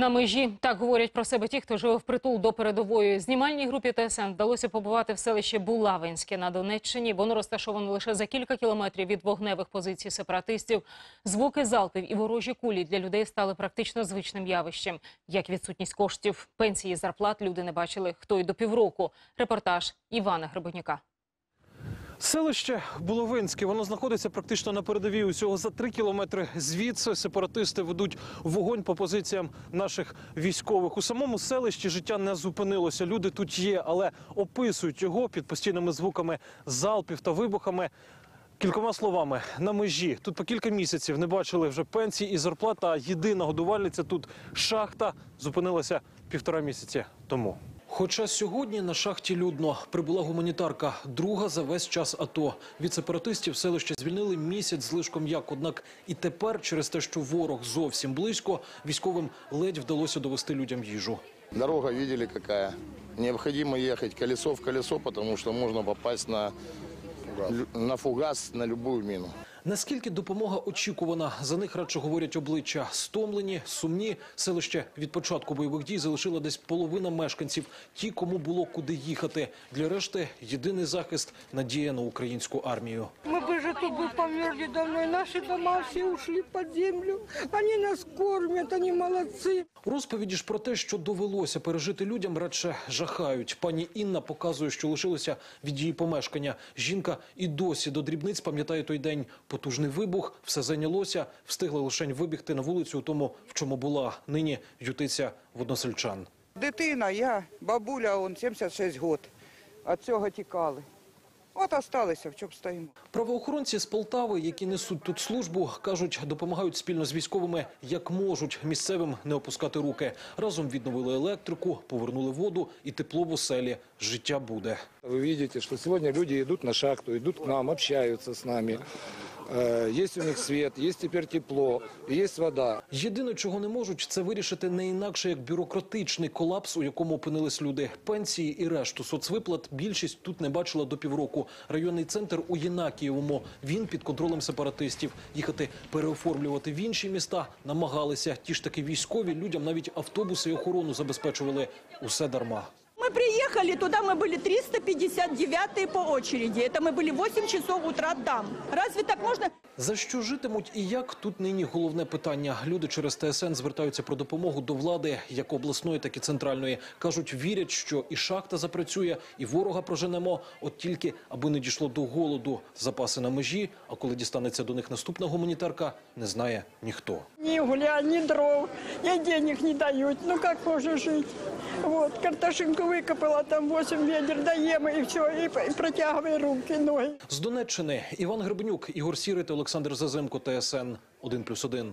На межі так говорять про себе ті, хто живе впритул до передової. Знімальній групі ТСН вдалося побувати в селищі Булавинське на Донеччині. Воно розташоване лише за кілька кілометрів від вогневих позицій сепаратистів. Звуки залпів і ворожі кулі для людей стали практично звичним явищем. Як відсутність коштів, пенсії, зарплат люди не бачили хто й до півроку. Репортаж Івана Гребенюка. Селище Буловинське, воно знаходиться практично на передовій. Усього за три кілометри звідси сепаратисти ведуть вогонь по позиціям наших військових. У самому селищі життя не зупинилося. Люди тут є, але описують його під постійними звуками залпів та вибухами. Кількома словами на межі тут по кілька місяців не бачили вже пенсії і зарплат. А єдина годувальниця тут шахта зупинилася півтора місяці тому. Хоча сьогодні на шахті людно прибула гуманітарка, друга за весь час АТО. Від сепаратистів селище звільнили місяць з лишком як. Однак і тепер, через те, що ворог зовсім близько, військовим ледь вдалося довести людям їжу. Дорога видели какая. Необходимо ехать колесо в колесо, потому что можно попасть на, на фугас, на любую мину. Наскільки допомога очікувана? За них радше говорять обличчя стомлені, сумні. Селище від початку бойових дій залишила десь половина мешканців. Ті, кому було куди їхати. Для решти єдиний захист надія на українську армію. Мы бы же тут бы померли давно, и наши дома все ушли под землю. Они нас кормят, они молодцы. Розповіді ж про те, що довелося пережити людям, радше жахають. Пані Інна показує, що лишилося від її помешкання. Жінка і досі до дрібниць пам'ятає той день. Потужний вибух, все зайнялося, встигла лише вибігти на вулицю у тому, в чому була. Нині ютиться в односельчан. Дитина, я, бабуля, он 76 год. Від цього тікали. От осталися, в чому стоїмо. Правоохоронці з Полтави, які несуть тут службу, кажуть, допомагають спільно з військовими як можуть місцевим не опускати руки. Разом відновили електрику, повернули воду і тепло в оселі. Життя буде. Ви бачите, що сьогодні люди йдуть на шахту, йдуть к нам, общаються с нами. Э, Есть у них свет, есть теперь тепло, есть вода. Єдине, чого не можуть, це вирішити не інакше як бюрократичний колапс, у якому опинились люди. Пенсії і решту соцвиплат більшість тут не бачила до півроку. Районний центр у Єнакієвому. Він під контролем сепаратистів. Їхати переоформлювати в інші міста намагалися. Ті ж таки військові людям навіть автобуси і охорону забезпечували. Усе дарма Мы приехали туда, мы были 359 по очереди. Это мы были 8 часов утра там. Разве так можно? За що житимуть і як тут нині головне питання. Люди через ТСН звертаються про допомогу до влади, як обласної, так і центральної. кажуть, вірять, що і шахта запрацює, і ворога проженемо. От тільки аби не дійшло до голоду, запаси на межі. А коли дістанеться до них наступна гуманітарка, не знає ніхто. Ни угля, ни дров, ни денег не дают. Ну как можно жить? Вот, картошинку викопила, там 8 ведер даем, и все, и протягивай руки, ноги. З Донеччини Іван Грибнюк, Ігор Сірит, Олександр Зазимко. ТСН 1+,1.